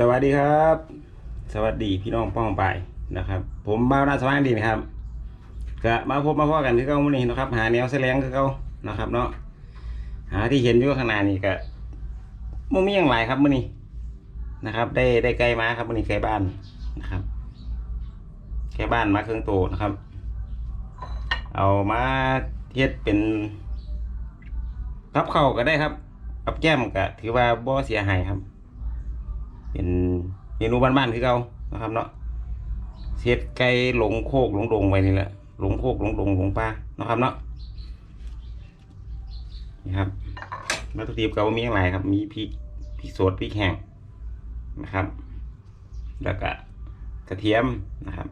สวัสดีครับ สวัสดีพี่น้องป้องไปนะครับ ผมบ้าวนาสว่างดีนะครับก็มาพบมาพ่อกันคือเก่ามื้อนี้นะครับ หาแนวแสลงคือเก่านะครับ เนาะหาที่เห็นอยู่ข้างหน้านี่ก็บ่มีอย่างไรครับมื้อนี้นะครับ ได้ได้ไก่มาครับมื้อนี้ไก่บ้านนะครับไก่บ้านมาเครื่องโตนะครับ เอามาเฮ็ดเป็นรับเข้าก็ได้ครับกับแก้มก็ถือว่าบ่เสียหายครับ เป็นเมนูบ้านๆคือเก่านะครับเนาะเสียดไก่หลงโคกหลงดงไว้นี่แหละหลงโคกหลงดงหลงปลานะครับเนาะนี่ครับวัตถุดิบก็มีอย่างไรครับ มีพริกพริกสดพริกแห้งนะครับ แล้วก็กระเทียมนะครับ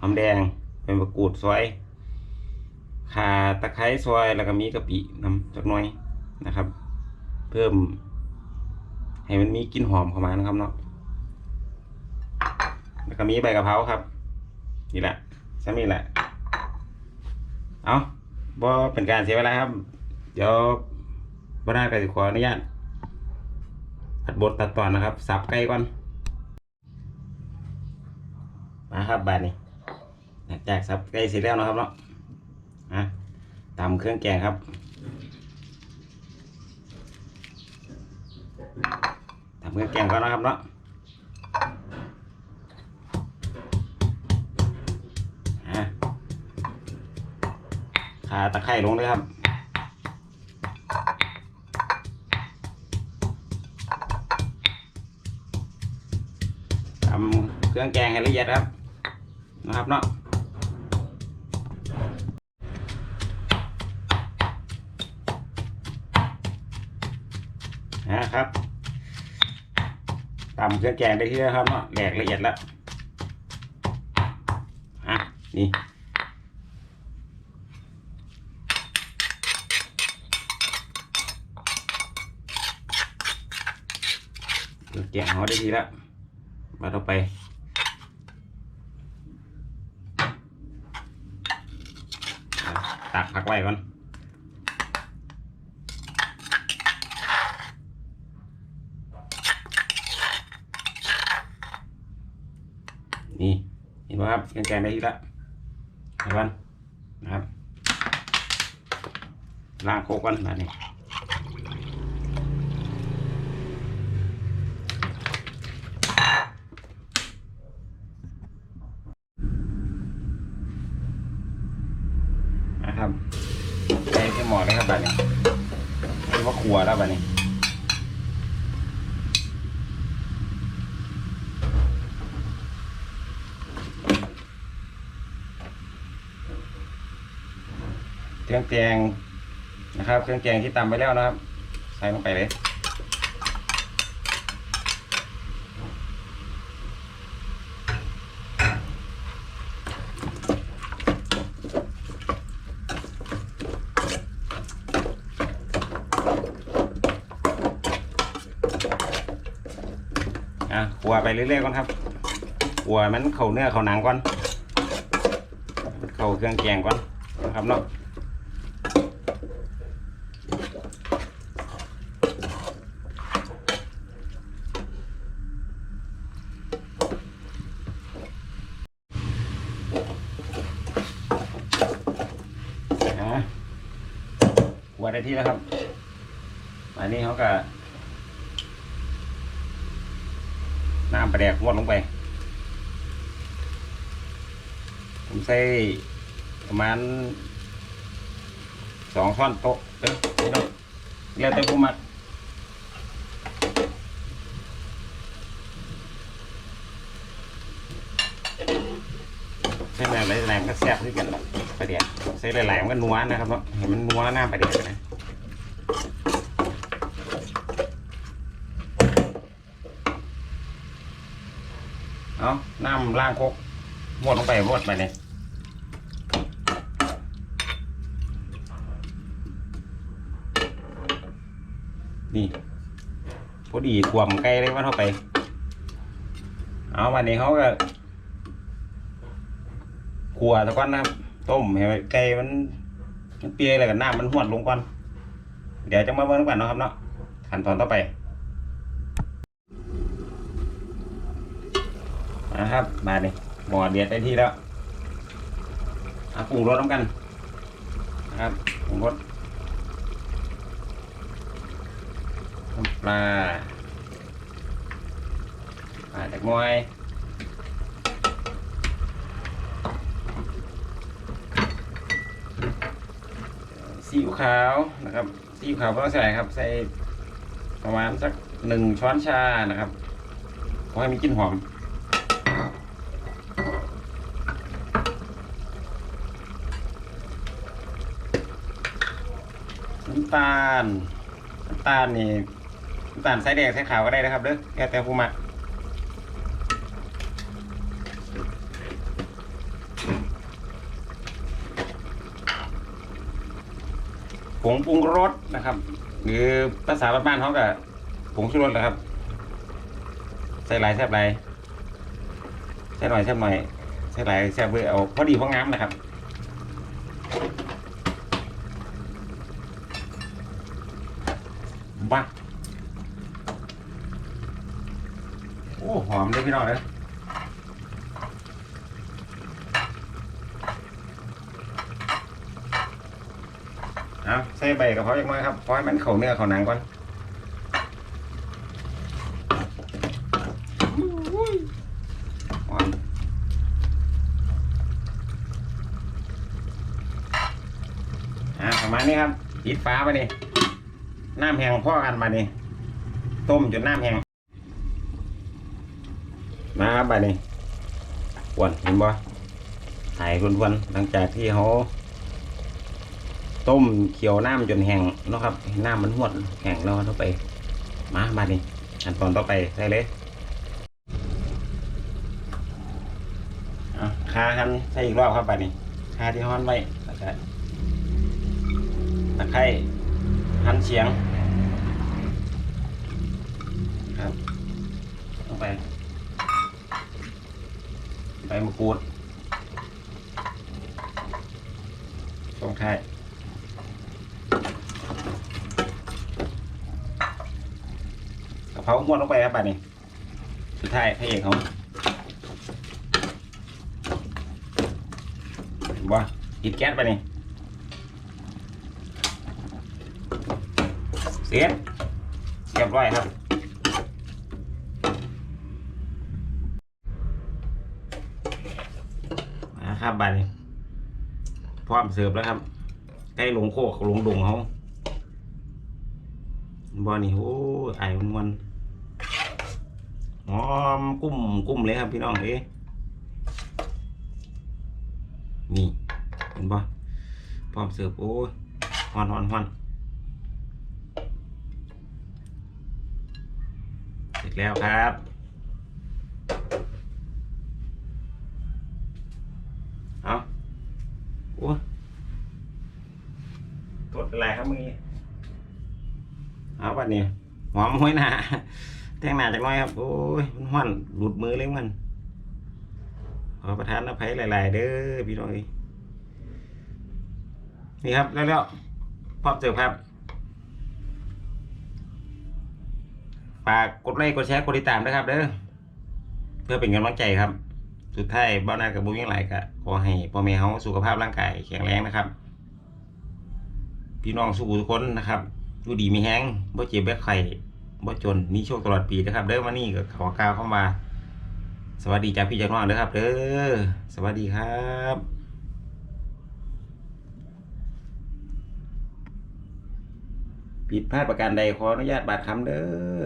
หอมแดงเป็นมะกรูดซอยข่าตะไคร้ซอยแล้วก็มีกะปิน้ำจักหน่อยนะครับ เพิ่ม ให้มันมีกลิ่นหอมเข้ามานะครับเนาะแล้วก็มีใบกะเพราครับ นี่แหละซ้ำนี่แหละ เอาบ่เป็นการเสียเวลาครับ เดี๋ยวบ่ได้ก็สิขออนุญาตตัดบทตัดตอนนะครับ สับไก่ก่อน มาครับบาดนี้หลังจากสับไก่เสร็จแล้วนะครับเนาะอะตำเครื่องแกงครับ ทำเครื่องแกงก่อนนะครับเนาะอะขาตะไคร่ลงเลยครับทำเครื่องแกงให้ละเอียดครับ นะครับเนาะนะครับ ตำเครื่องแกงได้ที่แล้วครับเนาะแหลกละเอียดแล้วอะนี่เครื่องแกงเขาได้ทีแล้วมาต่อไปตักผักไว้ก่อนเห็ นไหมครับแกงๆได้ที่ละเห็นวันนะครับล้างโคกกันแบบนี้นะครับใส่ที่หมอเลยครับแบบนี้เรียกว่าขัวแล้วแบบนี้ เครื่องแกงนะครับ เครื่องแกงที่ตำไปแล้วนะครับ ใส่ลงไปเลยอะขัวไปเรื่อยๆก่อนครับขัวมันเข่าเนื้อเข่าหนังก่อนเข่าเครื่องแกงก่อนนะครับเนาะ อะหัว ได้ที่แล้วครับอันนี้เขาก็น้ำปลาแดกวดลงไป ผมใส่ประมาณสองช้อนโต๊ะเด้อพี่น้องแล้วแต่ผู้มักใช่ไหมหลายๆมันก็แซ่บขึ้นกันละปลาแดกใส่หลายๆมันก็นัวนะครับเนาะเห็นมันนัวหน้าปลาแดกนะ เอาน้ำล้างโคกหมดลงไปหมดไปเลยนี่พอดีขวมไก่เลยว่าเข้าไป เอาวันนี้เขาก็ขัวตะก้อนนะครับ ต้มให้ไก่มันมันเปียอะไรกันน้ำมันหวดลงก่อน เดี๋ยวจะมาเบิ่งกันนะครับเนาะขั้นตอนต่อไป นะครับมาดิหมอเดียดได้ที่แล้วอะปรุงรสน้ำกันนะครับปรุงรสน้ำปลาปลาจากหน้อยซีอิ๊วขาวนะครับซีอิ๊วขาวไม่ต้องใส่ครับใส่ประมาณสักหนึ่งช้อนชานะครับขอให้มีกลิ่นหอม น้ำตาลน้ำตาลนี่น้ำตาลใส่แดงใส่ขาวก็ได้นะครับเด้อแล้วแต่ผู้มักผงปรุงรสนะครับ หรือภาษาบ้านๆเขาก็ผงชูรสนะครับ ใส่หลายแซ่บหลายใส่หน่อยแซ่บหน่อยใส่หลายแซ่บเบอร์เอาพอดีพองามนะครับ บ้าโอ้หอมเลยพี่น้องเลยเอาใส่ใบกระเพราอย่างน้อยครับเพราะให้มันเข้าเนื้อเข้าหนังก่อนหอมอ่าประมาณนี้ครับปิดฟ้าไปนี่ น้ำแห้งพ่อกันมานี่ต้มจนน้ำแห้งมาครับไปนี่วนเห็นบ่หายรุนวันหลังจากที่เขาต้มเคี่ยวน้ำจนแห้งนะครับน้ำมันหวดแห้งแล้วเข้าไป มามานี่ขั้นตอนต่อไปใส่เลยอะคาหันใส่อีกรอบครับไปนี่คาที่ห้อนไว้แล้วก็ตะไคร้ หั่นเฉียงครับลงไปใบมะกรูดตรงท้ายกะเพราม้วนลงไปครับบัดนี้สุดท้ายพระเอกเขาเห็นบ่ติดแก๊สไปนี่ เสียเรียบร้อยครับนะครับบัดนี้พร้อมเสิร์ฟแล้วครับใกล้หลงโคกหลงดงเขาบอนี่โอ้ยไอ้มันมันหอมกุ้มกุ้มเลยครับพี่น้องเอ้ยนี่เห็นปะพร้อมเสิร์ฟโอ้ยฮอนฮอนฮอนเสร็จ แล้วครับ เอาโอ้กดอะไรครับเมื่อกี้เอาบัดนี้หอมห้อยหนาแทงหนาจากหน้อยครับ โอ้ย มันห้อนหลุดมือเลยมันขอประทานอภัยหลาย ๆ เด้อพี่น้องเอ้ยนี่ครับ แล้วแล้วพร้อมเสิร์ฟครับ ฝากกดไลค์กดแชร์กดติดตามด้วยครับเด้อเพื่อเป็นกำลังใจครับ สุดท้ายบ้านนากับบุญยังไรก็ขอให้พ่อแม่เขาสุขภาพร่างกายแข็งแรงนะครับ พี่น้องสู้ทุกคนนะครับดูดีมีแห้งบ่เจ็บบ่ไข้บ่จนมีโชคตลอดปีนะครับ เด้อมานี่ก็ขอกล่าวเข้ามา สวัสดีจากพี่จากน้องเด้อครับ เด้อสวัสดีครับผิดพลาดประการใดขออนุญาตบาดคำเด้อ